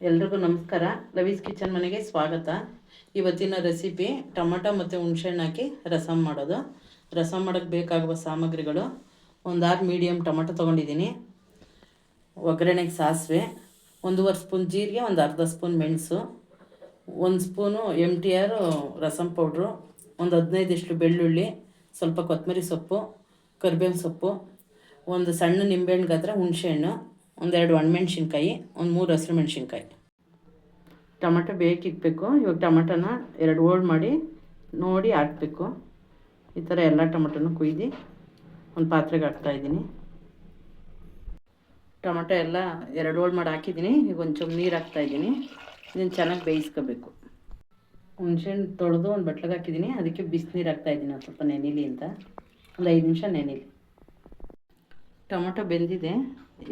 ಎಲ್ರಿಗೂ ನಮಸ್ಕಾರ. ಲವೀಸ್ ಕಿಚನ್ ಮನೆಗೆ ಸ್ವಾಗತ. ಇವತ್ತಿನ ರೆಸಿಪಿ ಟೊಮೆಟೊ ಮತ್ತು ಹುಣ್ಸೆಹಣ್ಣು ಹಾಕಿ ರಸಮ್ ಮಾಡೋದು. ರಸಮ್ ಮಾಡೋಕ್ಕೆ ಬೇಕಾಗುವ ಸಾಮಗ್ರಿಗಳು. ಒಂದು ಆರು ಮೀಡಿಯಮ್ ಟೊಮಟೊ ತೊಗೊಂಡಿದ್ದೀನಿ. ಒಗ್ಗರಣೆಗೆ ಸಾಸಿವೆ, ಒಂದೂವರೆ ಸ್ಪೂನ್ ಜೀರಿಗೆ, ಒಂದು ಅರ್ಧ ಸ್ಪೂನ್ ಮೆಣಸು, ಒಂದು spoon M T R rasam powder, ಒಂದು ಹದಿನೈದಿಷ್ಟು ಬೆಳ್ಳುಳ್ಳಿ, ಸ್ವಲ್ಪ ಕೊತ್ತಂಬರಿ ಸೊಪ್ಪು, ಕರಿಬೇವಿನ ಸೊಪ್ಪು, ಒಂದು ಸಣ್ಣ ನಿಂಬೆಹಣ್ಣು ಗಾತ್ರ ಹುಣಸೆಹಣ್ಣು ಒಂದೆರಡು ಒಣಮೆಣ್ಸಿನ್ಕಾಯಿ, ಒಂದು ಮೂರು ಹಸಿರು ಮೆಣಸಿನ್ಕಾಯಿ. ಟೊಮೆಟೊ ಬೇಕಿಕ್ಬೇಕು ಇವಾಗ ಟೊಮೆಟೊನ ಎರಡು ಹೋಳು ಮಾಡಿ ನೋಡಿ ಹಾಕಬೇಕು. ಈ ಥರ ಎಲ್ಲ ಟೊಮೆಟೊನು ಕುಯ್ದು ಒಂದು ಪಾತ್ರೆಗೆ ಹಾಕ್ತಾಯಿದ್ದೀನಿ ಟೊಮೆಟೊ ಎಲ್ಲ ಎರಡು ಹೋಳು ಮಾಡಿ ಹಾಕಿದ್ದೀನಿ. ಈಗ ಒಂಚೂರು ನೀರು ಹಾಕ್ತಾಯಿದ್ದೀನಿ ಇದನ್ನು ಚೆನ್ನಾಗಿ ಬೇಯಿಸ್ಕೋಬೇಕು. ಹುಣ್ಸೆಹಣ್ಣು ತೊಳೆದು ಒಂದು ಬಟ್ಲಿಗೆ ಹಾಕಿದ್ದೀನಿ. ಅದಕ್ಕೆ ಬಿಸಿನೀರು ಹಾಕ್ತಾಯಿದ್ದೀನಿ ಒಂದು ಸ್ವಲ್ಪ ನೆನಿಲಿ ಅಂತ. ಒಂದು ಐದು ನಿಮಿಷ ನೆನಿಲಿ. ಟೊಮೊಟೊ ಬೆಂದಿದೆ.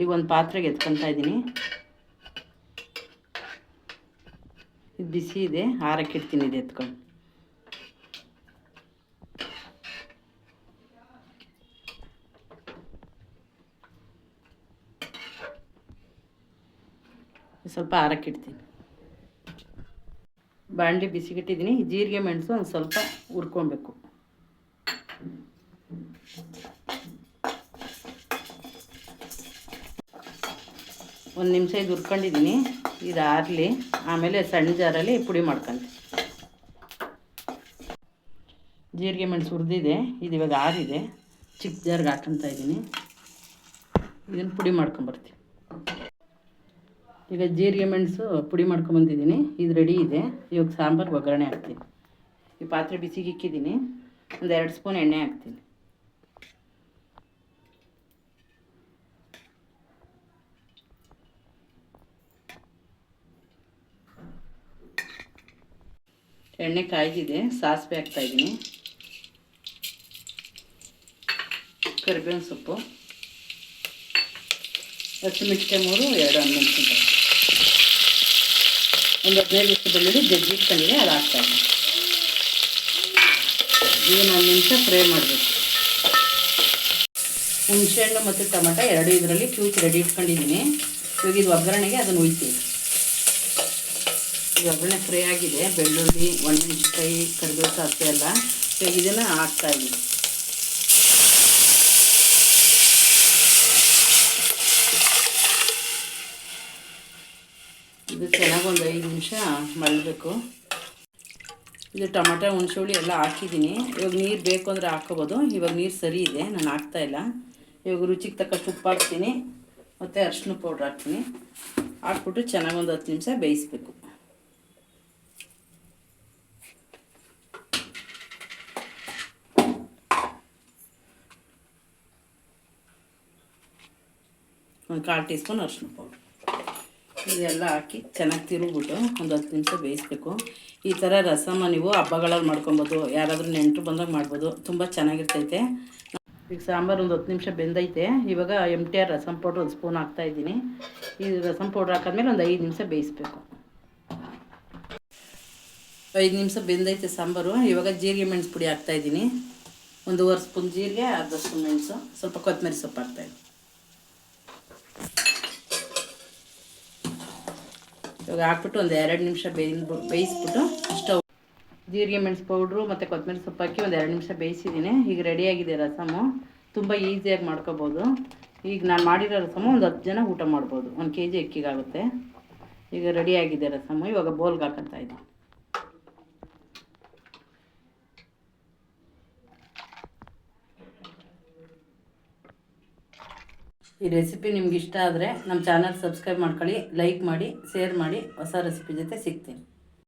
ಈಗ ಒಂದು ಪಾತ್ರೆಗೆ ಎತ್ಕೊತಾ ಇದ್ದೀನಿ. ಇದು ಬಿಸಿ ಇದೆ ಹಾರಕ್ಕೆ ಇಡ್ತೀನಿ ಇದು ಎತ್ಕೊಂಡು. ಸ್ವಲ್ಪ ಹಾರಕ್ಕೆ ಇಡ್ತೀನಿ. ಬಾಣಲಿ ಬಿಸಿಗಿಟ್ಟಿದ್ದೀನಿ, ಜೀರಿಗೆ ಮೆಣಸು ಒಂದು ಸ್ವಲ್ಪ ಹುರ್ಕೊಬೇಕು. ಒಂದು ನಿಮಿಷ ಇದು ಹುರ್ಕೊಂಡಿದ್ದೀನಿ ಇದು ಆರಲಿ ಆಮೇಲೆ ಸಣ್ಣ ಜಾರಲ್ಲಿ ಪುಡಿ ಮಾಡ್ಕೊಂತೀನಿ ಜೀರಿಗೆ ಮೆಣಸು ಹುರಿದಿದೆ, ಇದು ಇವಾಗ ಆರಿದೆ. ಚಿಕ್ಕ ಜಾರ್ಗೆ ಹಾಕ್ಕೊತಾ ಇದ್ದೀನಿ ಇದನ್ನು ಪುಡಿ ಮಾಡ್ಕೊಂಬರ್ತೀನಿ ಈಗ ಜೀರಿಗೆ ಮೆಣಸು ಪುಡಿ ಮಾಡ್ಕೊಂಬಂದಿದ್ದೀನಿ ಇದು ರೆಡಿ ಇದೆ. ಇವಾಗ ಸಾಂಬಾರು ಒಗ್ಗರಣೆ ಹಾಕ್ತೀನಿ. ಈ ಪಾತ್ರೆ ಬಿಸಿಗೆ ಇಕ್ಕಿದ್ದೀನಿ ಒಂದು ಎರಡು ಸ್ಪೂನ್ ಎಣ್ಣೆ ಹಾಕ್ತೀನಿ. ಎಣ್ಣೆ ಕಾಯ್ದಿದೆ, ಸಾಸಿವೆ ಹಾಕ್ತಾಯಿದ್ದೀನಿ ಕರಿಬೇವಿನ ಸೊಪ್ಪು. ಹಸಿಮೆಣಸಿಕಾಯಿ ಮೂರು, ಎರಡು ಹಣ್ಣುಮೆಣಸಿನ್ಕಾಯಿ ಒಂದು ಹದಿನೈದು ನಿಮಿಷ ಬೆಳ್ಳುಳ್ಳಿ ಜಜ್ಜಿ ಇಟ್ಕೊಂಡಿದೆ ಅದು ಹಾಕ್ತಾಯಿದ್ದೀನಿ ಈಗ ಒಂದು ನಿಮಿಷ ಫ್ರೈ ಮಾಡಬೇಕು. ಹುಣಸೆಹಣ್ಣು ಮತ್ತು ಟೊಮೆಟೊ ಎರಡು ಇದರಲ್ಲಿ ಕ್ಯೂಚ್ ರೆಡಿ ಇಟ್ಕೊಂಡಿದ್ದೀನಿ. ಇವಾಗ ಇದು ಒಗ್ಗರಣೆಗೆ ಅದನ್ನು ಉಯ್ತೀನಿ ಈ ಒಗ್ಗರಣೆ ಫ್ರೈ ಆಗಿದೆ. ಬೆಳ್ಳುಳ್ಳಿ, ಒಣಮೆಣಸಿನ್ಕಾಯಿ ಕರಿಬೇವು ಸಾಸಿವೆ ಎಲ್ಲ. ಸೊ ಇದನ್ನು ಹಾಕ್ತಾಯಿದ್ದೀನಿ ಇದು ಚೆನ್ನಾಗಿ ಒಂದು ಐದು ನಿಮಿಷ ಮಳಬೇಕು ಇದು ಟೊಮೆಟೊ ಹುಣಸೆ ಎಲ್ಲ ಹಾಕಿದ್ದೀನಿ. ಇವಾಗ ನೀರು ಬೇಕು ಅಂದರೆ ಹಾಕ್ಕೋಬೋದು. ಇವಾಗ ನೀರು ಸರಿ ಇದೆ. ನಾನು ಹಾಕ್ತಾಯಿಲ್ಲ ಇವಾಗ ರುಚಿಗೆ ತಕ್ಕಷ್ಟು ಉಪ್ಪು ಹಾಕ್ತೀನಿ. ಮತ್ತು ಅರಿಶಿನ ಪೌಡ್ರ್ ಹಾಕ್ತೀನಿ. ಹಾಕ್ಬಿಟ್ಟು ಚೆನ್ನಾಗಿ ಒಂದು ಹತ್ತು ನಿಮಿಷ ಬೇಯಿಸ್ಬೇಕು. ಒಂದು ಕಾಲು ಟೀ ಸ್ಪೂನ್ ಅರಿಶಿನ ಪೌಡ್ರ್. ಇದೆಲ್ಲ ಹಾಕಿ ಚೆನ್ನಾಗಿ ತಿರುಗ್ಬಿಟ್ಟು ಒಂದು ಹತ್ತು ನಿಮಿಷ ಬೇಯಿಸ್ಬೇಕು. ಈ ಥರ ರಸಮ ನೀವು ಹಬ್ಬಗಳಲ್ಲಿ ಮಾಡ್ಕೊಬೋದು, ಯಾರಾದರೂ ನೆಂಟರು ಬಂದಾಗ ಮಾಡ್ಬೋದು. ತುಂಬ ಚೆನ್ನಾಗಿರ್ತೈತೆ. ಈಗ ಸಾಂಬಾರು ಒಂದು ಹತ್ತು ನಿಮಿಷ ಬೆಂದೈತೆ. ಇವಾಗ M T R rasam powder ಒಂದು ಸ್ಪೂನ್ ಹಾಕ್ತಾಯಿದ್ದೀನಿ ಈ ರಸಮ್ ಪೌಡ್ರ್ ಹಾಕಿದ್ಮೇಲೆ ಒಂದು ಐದು ನಿಮಿಷ ಬೇಯಿಸ್ಬೇಕು. ಐದು ನಿಮಿಷ ಬೆಂದೈತೆ ಸಾಂಬಾರು. ಇವಾಗ ಜೀರಿಗೆ ಮೆಣಸು ಪುಡಿ ಹಾಕ್ತಾಯಿದ್ದೀನಿ ಒಂದೂವರೆ ಸ್ಪೂನ್ ಜೀರಿಗೆ ಅರ್ಧ ಸ್ಪೂನ್ ಮೆಣಸು, ಸ್ವಲ್ಪ ಕೊತ್ತಂಬರಿ ಸೊಪ್ಪು ಹಾಕ್ತಾಯಿದ್ದೀನಿ ಇವಾಗ ಹಾಕ್ಬಿಟ್ಟು ಒಂದು ಎರಡು ನಿಮಿಷ ಬೇಯಿಸ್ಬಿಟ್ಟು ಬೇಯಿಸ್ಬಿಟ್ಟು ಸ್ಟವ್ ಜೀರಿಗೆ ಮೆಣಸು ಪೌಡ್ರು ಮತ್ತು ಕೊತ್ತಂಬರಿ ಸೊಪ್ಪು ಹಾಕಿ ಒಂದು ಎರಡು ನಿಮಿಷ ಬೇಯಿಸಿದ್ದೀನಿ ಈಗ ರೆಡಿಯಾಗಿದೆ ರಸಮು. ತುಂಬ ಈಸಿಯಾಗಿ ಮಾಡ್ಕೋಬೋದು. ಈಗ ನಾನು ಮಾಡಿರೋ ರಸಮು ಒಂದು ಹತ್ತು ಜನ ಊಟ ಮಾಡ್ಬೋದು. ಒಂದು ಕೆ ಜಿ ಅಕ್ಕಿಗಾಗುತ್ತೆ. ಈಗ ರೆಡಿಯಾಗಿದೆ ರಸಮು. ಇವಾಗ ಬೋಲ್ಗೆ ಹಾಕಂತ ಇದ್ದೀನಿ. ಈ ರೆಸಿಪಿ ನಿಮ್ಗೆ ಇಷ್ಟ ಆದರೆ ನಮ್ಮ ಚಾನಲ್ ಸಬ್ಸ್ಕ್ರೈಬ್ ಮಾಡ್ಕೊಳ್ಳಿ ಲೈಕ್ ಮಾಡಿ ಶೇರ್ ಮಾಡಿ, ಹೊಸ ರೆಸಿಪಿ ಜೊತೆ ಸಿಗ್ತೀನಿ.